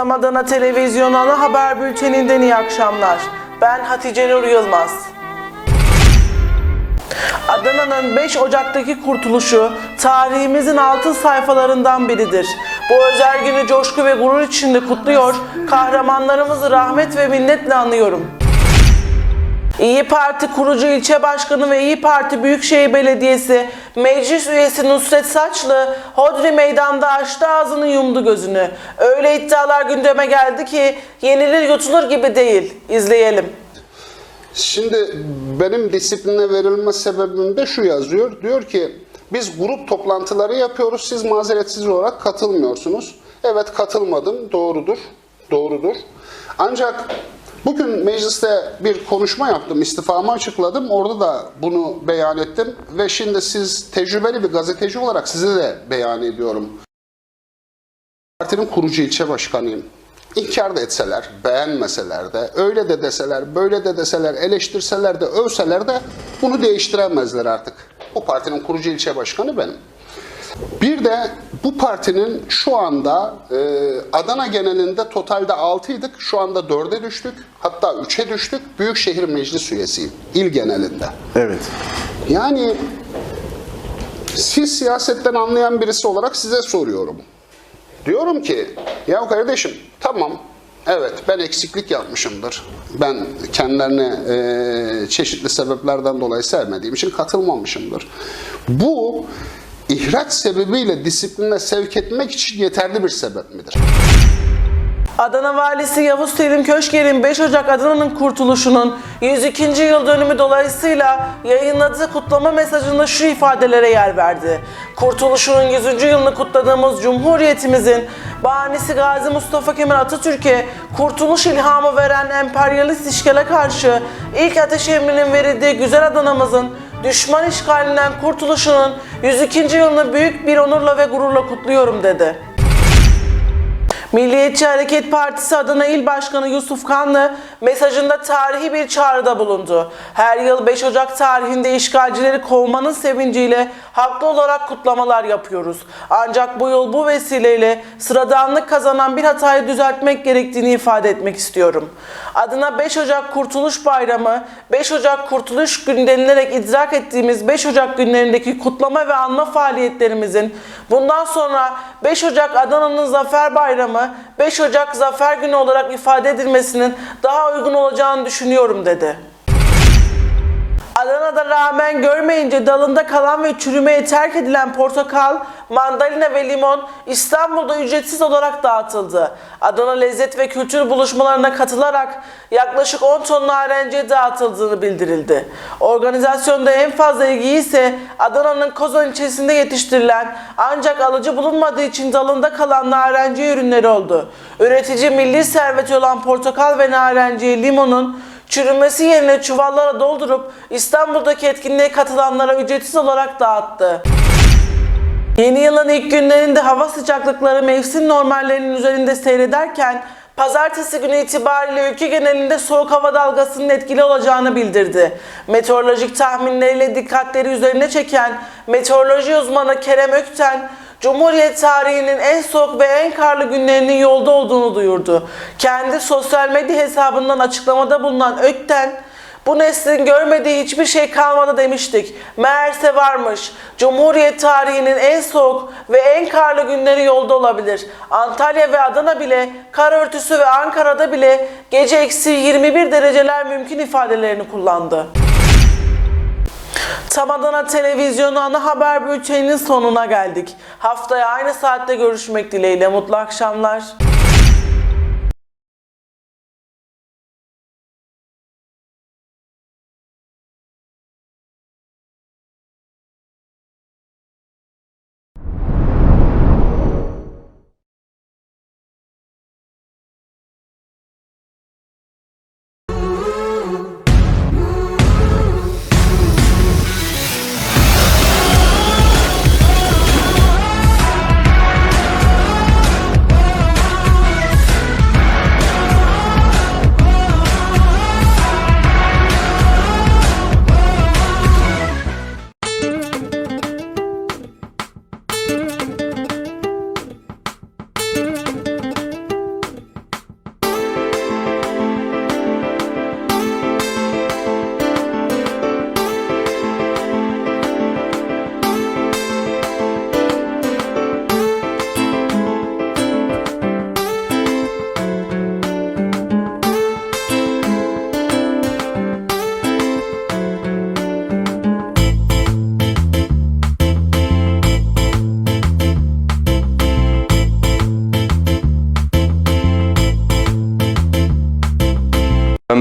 Tam Adana Televizyon Ana Haber Bülteni'nden iyi akşamlar. Ben Hatice Nur Yılmaz. Adana'nın 5 Ocak'taki kurtuluşu tarihimizin altın sayfalarından biridir. Bu özel günü coşku ve gurur içinde kutluyor, kahramanlarımızı rahmet ve minnetle anıyorum. İyi Parti kurucu ilçe başkanı ve İyi Parti Büyükşehir Belediyesi meclis üyesi Nusret Saçlı Hodri Meydan'da açtı ağzını yumdu gözünü. Öyle iddialar gündeme geldi ki yenilir yutulur gibi değil. İzleyelim. Şimdi benim disipline verilme sebebim de şu yazıyor. Diyor ki biz grup toplantıları yapıyoruz. Siz mazeretsiz olarak katılmıyorsunuz. Evet katılmadım. Doğrudur. Doğrudur. Ancak bugün mecliste bir konuşma yaptım. istifamı açıkladım. Orada da bunu beyan ettim. Ve şimdi siz tecrübeli bir gazeteci olarak size de beyan ediyorum. Partinin kurucu ilçe başkanıyım. İnkar da etseler, beğenmeseler de, öyle de deseler, böyle de deseler, eleştirseler de, övseler de bunu değiştiremezler artık. Bu partinin kurucu ilçe başkanı benim. Bir de bu partinin şu anda e, Adana genelinde totalde 6'ydık, şu anda 4'e düştük, hatta 3'e düştük. Büyükşehir Meclis üyesiyim, il genelinde. Evet. Yani siz siyasetten anlayan birisi olarak size soruyorum. Diyorum ki ya kardeşim tamam evet ben eksiklik yapmışımdır. Ben kendilerini eee, çeşitli sebeplerden dolayı sevmediğim için katılmamışımdır. Bu ihraç sebebiyle disipline sevk etmek için yeterli bir sebep midir? Adana Valisi Yavuz Selim Köşker'in 5 Ocak Adana'nın kurtuluşunun 102. yıl dönümü dolayısıyla yayınladığı kutlama mesajında şu ifadelere yer verdi. Kurtuluşunun 100. yılını kutladığımız Cumhuriyetimizin bahanesi Gazi Mustafa Kemal Atatürk'e kurtuluş ilhamı veren emperyalist işgale karşı ilk ateş emrinin verildiği güzel Adana'mızın düşman işgalinden kurtuluşunun 102. yılını büyük bir onurla ve gururla kutluyorum dedi. Milliyetçi Hareket Partisi Adana İl Başkanı Yusuf Kanlı mesajında tarihi bir çağrıda bulundu. Her yıl 5 Ocak tarihinde işgalcileri kovmanın sevinciyle haklı olarak kutlamalar yapıyoruz. Ancak bu yıl bu vesileyle sıradanlık kazanan bir hatayı düzeltmek gerektiğini ifade etmek istiyorum. Adına 5 Ocak Kurtuluş Bayramı, 5 Ocak Kurtuluş Günü denilerek idrak ettiğimiz 5 Ocak günlerindeki kutlama ve anma faaliyetlerimizin bundan sonra 5 Ocak Adana'nın Zafer Bayramı, 5 Ocak Zafer Günü olarak ifade edilmesinin daha uygun olacağını düşünüyorum dedi. Adana'da rağmen görmeyince dalında kalan ve çürümeye terk edilen portakal, mandalina ve limon İstanbul'da ücretsiz olarak dağıtıldı. Adana Lezzet ve Kültür buluşmalarına katılarak yaklaşık 10 ton narenciye dağıtıldığını bildirildi. Organizasyonda en fazla ilgiyi ise Adana'nın Kozan ilçesinde yetiştirilen ancak alıcı bulunmadığı için dalında kalan narenciye ürünleri oldu. Üretici milli serveti olan portakal ve narenciye limonun çürümesi yerine çuvallara doldurup İstanbul'daki etkinliğe katılanlara ücretsiz olarak dağıttı. Yeni yılın ilk günlerinde hava sıcaklıkları mevsim normallerinin üzerinde seyrederken pazartesi günü itibariyle ülke genelinde soğuk hava dalgasının etkili olacağını bildirdi. Meteorolojik tahminleriyle dikkatleri üzerine çeken meteoroloji uzmanı Kerem Ökten, Cumhuriyet tarihinin en soğuk ve en karlı günlerinin yolda olduğunu duyurdu. Kendi sosyal medya hesabından açıklamada bulunan Ökten, bu neslin görmediği hiçbir şey kalmadı demiştik. Meğerse varmış. Cumhuriyet tarihinin en soğuk ve en karlı günleri yolda olabilir. Antalya ve Adana bile, kar örtüsü ve Ankara'da bile gece eksi 21 dereceler mümkün ifadelerini kullandı. Tam Adana Televizyonu ana haber bülteninin sonuna geldik. Haftaya aynı saatte görüşmek dileğiyle. Mutlu akşamlar.